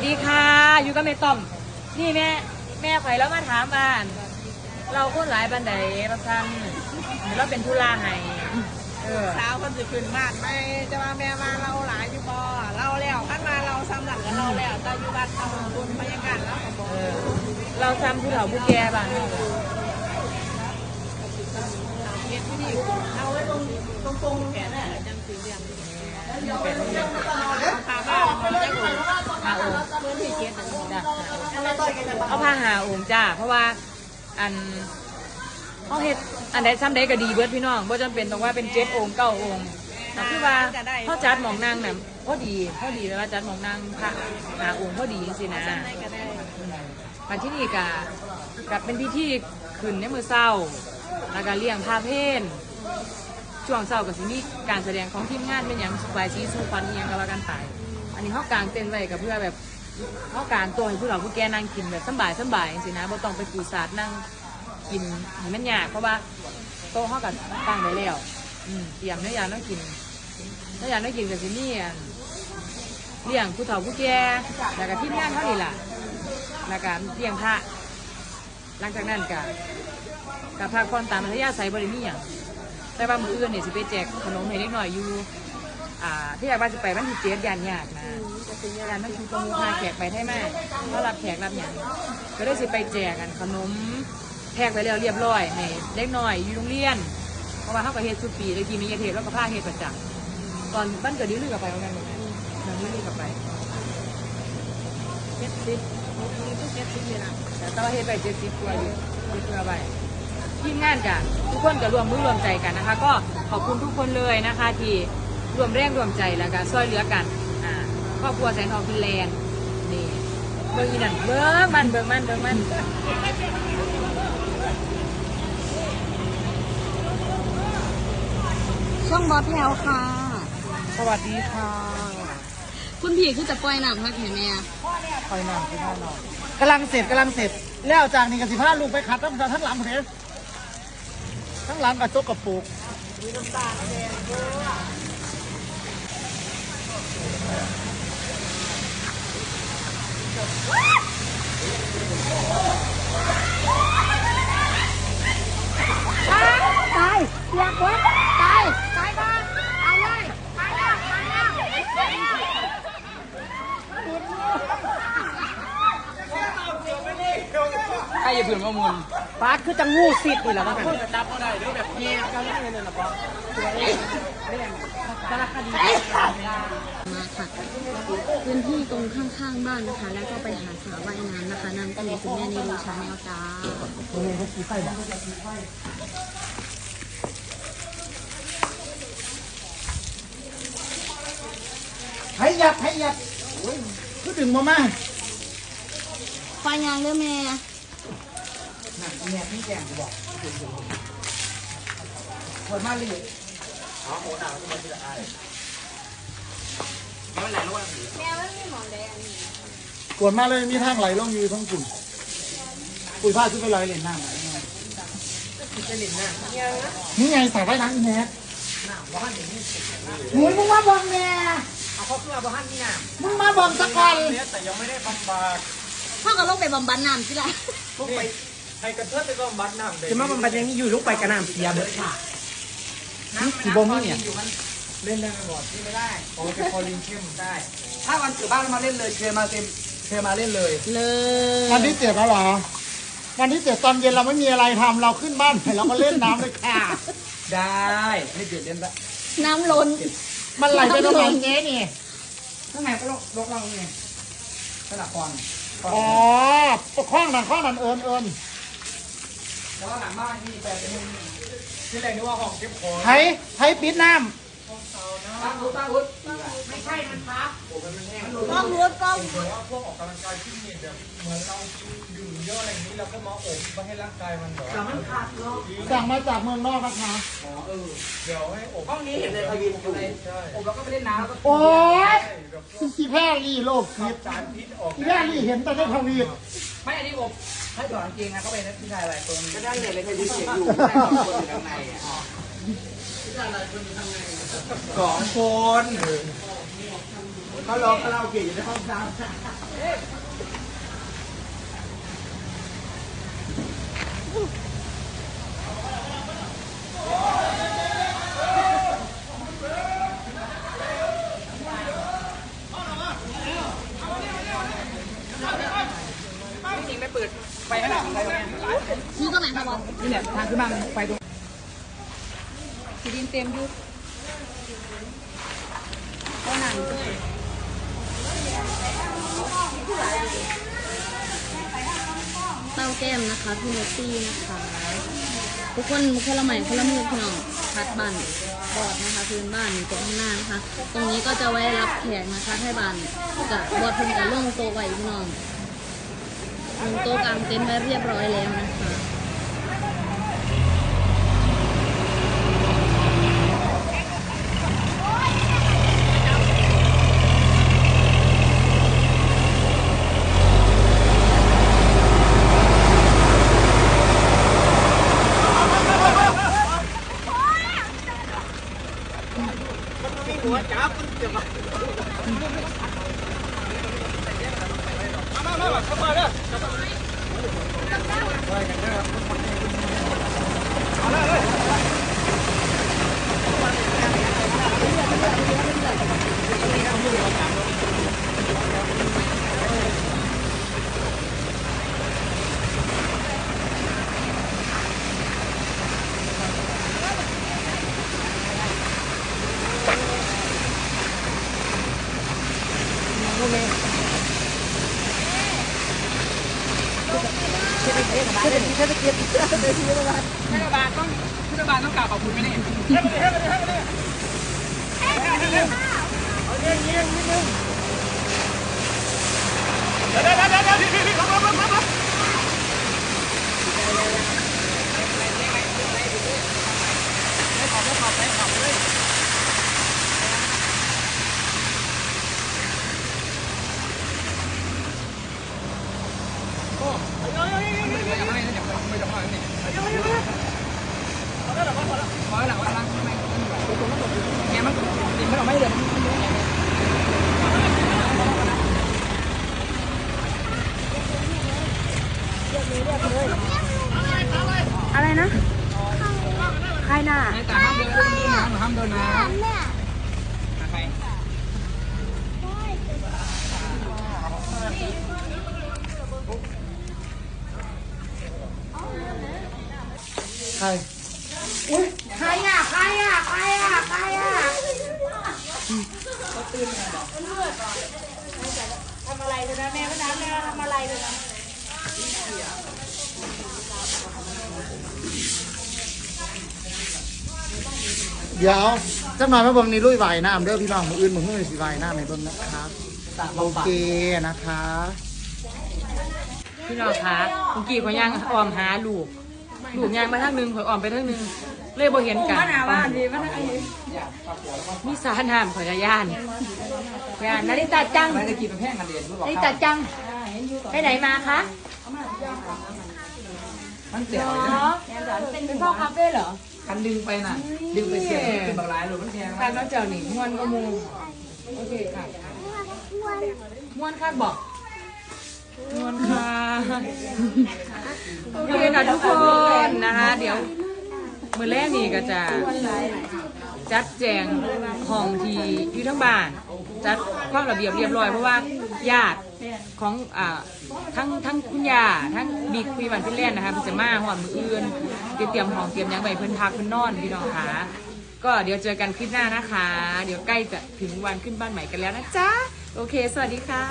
วัสดีค่ะ อยู่กับแม่ต้อม นี่แม่ แม่ข่อยแล้วมาถามบ้าน เราคนหลายบันไดประทันเดี๋ยวเราเป็นทุลาให้เออเช้าคนสิขึ้นมากไม่จะมาแม่มาเราหลายอยู่บ่เราแล้วขั้นมาเราซ้ำหลังกับเราแล้วแต่อยู่บ้านทำบุญบรรยากาศแล้วก็บอกเออเราซ้ำผู้เฒ่าผู้แก่บ้านเราเฮ็ดที่นี่เอาไว้ตรงตรงตรงแขนน่ะจังสีเหลี่ยมพาบ้าน มันจะอยู่หาองค์เพื่อนที่เจ็ดอันนี้จ้ะเอาผ้าหาองค์จ้าเพราะว่าอันเขาเฮ็ดอันใดซ้ำใดก็ดีเบิดพี่น้องบ่จำเป็นต้องว่าเป็นเจ็ดองค์เก้าองค์แต่คือว่าเขาจัดหมองนางน่ะพอดีพอดีเวลาจัดหมองนางพระหาองค์พอดีสินะได้ก็ได้มาที่นี่กะกับเป็นพิธีขึ้นในมือเศร้าแล้วก็เลี้ยงพาเพนช่วงเศร้ากับสิมีการแสดงของทีมงานเป็นอย่างสบายชีสู้ฟันเอียงก็ว่ากันไป อันนี้เขากลางเต็นท์ไว้กับเพื่อแบบเขากลางตัวให้ผู้หลักผู้แก่นั่งกินแบบสบายสบายจรินะบ่ต้องไปปูสาดนั่งกินให้มันยากเพราะว่าโต๊ะเขากับตั้งไว้แล้วอืมเตรียมเนื้อยาต้องกินเนื้อยาต้องกินกับสิมีอันเลี้ยงผู้เฒ่าผู้แก่แล้วก็ทีมงานเขานี่ล่ะแล้วก็เลี้ยงพระหลังจากนั้นก็กับพระคอนตามอัธยาศัยบริมีอย่างแต่ว่ามืออื่นเนี่ยสิไปแจกขนมให้เด็กหน่อยอยู่ อ่าที่อยากว่าจะไปวันที่เจ็ดยานยากนะยานนั่นคือตรงพาแขกไปได้ไหมเขารับแขกรับอย่างก็ได้สิไปแจกกันขนมแพกไปแล้วเรียบร้อยให้เด็กหน่อยอยู่โรงเรียนเพราะว่าเขาก็เฮ็ดทุกปีเลยทีมีเฮ็ดเฮ็ดแล้วก็พาเฮ็ดประจำตอนบ้านเกิดดิ้วลือกับไปเหมือนกันเลยนั่งดิ้วลือกับไปเจ็ดสิบมีทุกเจ็ดสิบเลยนะแต่ตอนเฮ็ดไปเจ็ดสิบกว่าอยู่เจ็ดกว่าไปทีมงานกันทุกคนก็รวมมือรวมใจกันนะคะ ก็ขอบคุณทุกคนเลยนะคะที่ รวมแรงรวมใจแล้วก็ช่วยเหลือกันอ่าครอบครัวแสนทองฟินแลนด์นี่เบิ่งอีนั่นเบิ่งมันเบิ่งมันเบิ่งมันช่องบอสแพลวค่ะ สวัสดีค่ะคุณพี่คือจะปล่อยน้ำพักเห็นไหมอะคอยนอนที่บ้านนอนกำลังเสร็จกำลังเสร็จ แล้วจากนี้กับสิบห้าลูกไปขัดทั้งทั้งหลังเพสทั้งหลังกับจกกับปูกตายเสียกวะตายตายบ้านเอาเลยตายแล้วตายแล้ว ใครอย่าเผื่อมามุนปาดคือจังงูสิดนี่แหละว่ากันจับก็ได้ด้วยแบบเงี้ยก็ได้เลยนะป๊อสารคดี มาค่ะ พื้นที่ตรงข้างๆบ้านนะคะ แล้วก็ไปหาสาวว่ายน้ำนะคะนั่นคือคุณแม่ในรูชาแนลจ้าตรงนี้เขาขี่ไฟบอกให้ยับให้ยับโอ้ยคือดึงมามาไฟยางเด้อแม่หนักเนี่ยพี่แกงบอกปวดมา กเลยแม่ไม่มีหมอนแดงปวดมากเลยมีทางไหลลงอยู่ทั้งกลุ่มปุยผ้าขึ้นไปลอยเหรียญหน้าไหนนี่ไงสายไฟน้ำอีแน็กหนูมึงมาบังแม่เอาเขาขึ้นมาบ้านนี่นะมึงมาบังสักก่อนแต่ยังไม่ได้บำบัดพ่อก็ลงไปบำบัดน้ำสิล่ะลูกไปให้กระเทิดไปบำบัดน้ำเด็กจะมาบำบัดยังอยู่ลูกไปกระน้ำเสียเบิดค่ะสีบอมนี่เนี่ย เล่นได้ไหมบอดที่ไม่ได้โอ้เป็นคอลินเข้มได้ถ้าวันเกิดบ้านมาเล่นเลยเชิญมาเต็มเชิญมาเล่นเลย เลยวันที่เจ็ดแล้วเหรอวันที่เจ็ดตอนเย็นเราไม่มีอะไรทำเราขึ้นบ้านไปเราก็เล่นน้ำเลยค่ะ ได้ไม่เดือดเล่นละน้ำล้น มันไหลไปตรงไหนเนี้ยนี่ข้างในก็ลกลกเราไงสลับก่อนอ๋อข้องนั่นข้องนั่นเอิญเอิญแล้วก็หลังบ้านนี่ไปเป็นมุมที่แรกนึกว่าห้องเก็บของไทยไทยปิดน้ ตั้งรุดตั้งรุดกล้องรถกล้องแต่ว่าพวกออกกำลังกายที่มีแบบเหมือนเราดื่มเยอะอะไรอย่างนี้เราก็มาอบมาให้ร่างกายมันแบบแต่มันขาดเนาะำสั่งมาจากเมืองนอกนะคะอ๋อเออเดี๋ยวให้อบห้องนี้เห็นเลยทวีอยู่ผมแล้วก็ไปเล่นน้ำแล้วก็โอ๊ยให้แบบสีแพร่รีโลกขัผิบดสารพิษออกสีแพร่รีเห็นแต่ในทวีตไม่อันนี้อบให้ถอดกางเกงนะเขาไปนักผู้ชายอะไรตัวนี้ก็ได้เลยเลยทวีเสียงอยู่คนอยู่ข้างในอะ สองคนเขาร้องคาราโอเกะอยู่ในห้องน้ำไปเปิดไฟขนาดอะไรเนี่ยนี่ก็หมายความว่านี่แหละทางขึ้นมาไฟตรงินเต็มยุคก็หนังเต้าแก้มนะคะพี่นตตี้นะคะ ทุกคนคนละใหม่คนละมือพี่น้องพัดบันบอดนะคะพื้นบ้านตรงข้างหน้านะคะ ตรงนี้ก็จะไว้รับแขกนะคะให้บันจะบอดเพิ่นกับล่งโตไว้พี่น้องลงโตกลางเต็นท์ไว้เรียบร้อยแล้วนะคะ เทศบาลต้องเทศบาลต้องกล่าวขอบคุณไหมเนี่ย อะไรนะ ใครน่ะแต่ห้ามเดินน้ำห้ามเดินน้ำใคร ใครใครอะใครอะใครอะใครอะทำอะไรเลยนะแม่ก็นะแม่ทำอะไรเลยนะเดี๋ยวจักหน่อยมาเบิ่งนี่ลุยไหวน้ำเด้อพี่น้องมืออื่นมือหื้อสิไหวน้ำในเบิ่งนะคะโอเคนะคะ พี่น้องคะเมื่อกี้ข่อยย่างออมหาลูก ลูกย่างมาทางหนึงข่อยออมไปทางหนึงเลยบ่เห็นกัน มีสารน้ำข่อยจะย่านย่านนาริตาจังไม่ได้กินแพงกันเรียนรู้บอกนาริตาจัง ไปไหนมาคะมันเสียอ๋อเป็นพ่อคาเฟ่เหรอคันดึงไปน่ะ ดึงไปเสียเป็นบางรายหรือมันแพงการน้องเจ้าหนิม่วนก็มูโอเคค่ะม่วนค่ะบอกม่วนค่ะ โอเคค่ะทุกคนนะคะเดี๋ยวมือแรกนี่ก็จะจัดแจงห้องที่อยู่ทั้งบ้าน จัดความระเบียบเรียบร้อย เพราะว่าญาติของอ่าทั้งทั้งคุณย่าทั้งบิ๊กคุยวันพี่เล่นนะคะเพิ่นจะมาหอดมืออื่นเตรียมห้องเตรียมหยังไปเพิ่นพักเพิ่นนอนพี่น้องคะก็เดี๋ยวเจอกันคลิปหน้านะคะ เดี๋ยวใกล้จะถึงวันขึ้นบ้านใหม่กันแล้วนะจ๊ะ โอเค สวัสดีค่ะ